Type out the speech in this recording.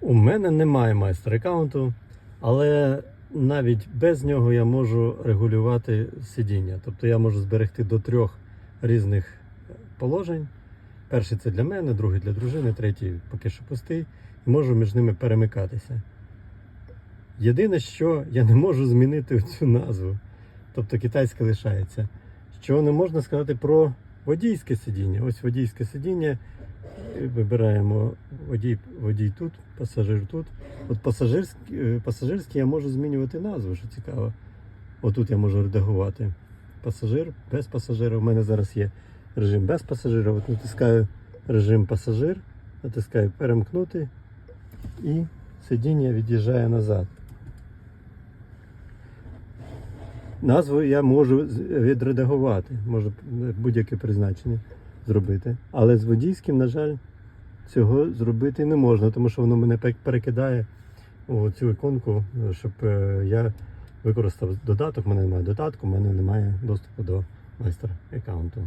У мене немає майстер аккаунту, але навіть без нього я можу регулювати сидіння. Тобто я можу зберегти до трьох різних положень. Перший це для мене, другий для дружини, третій поки що пустий. І можу між ними перемикатися. Єдине, що я не можу змінити цю назву. Тобто китайська лишається. Що не можна сказати про водійське сидіння. Ось водійське сидіння. Вибираємо водій, водій тут, пасажир тут. От пасажирський, е, пасажирський я можу змінювати назву, що цікаво. Отут я можу редагувати. Пасажир без пасажира. У мене зараз є режим без пасажира. От натискаю режим пасажир, натискаю перемкнути і сидіння від'їжджає назад. Назву я можу відредагувати, можу будь-яке призначення зробити. Але з водійським, на жаль, цього зробити не можна, тому що воно мене перекидає у цю іконку, щоб е, я використав додаток. У мене немає додатку, у мене немає доступу до майстер аккаунту.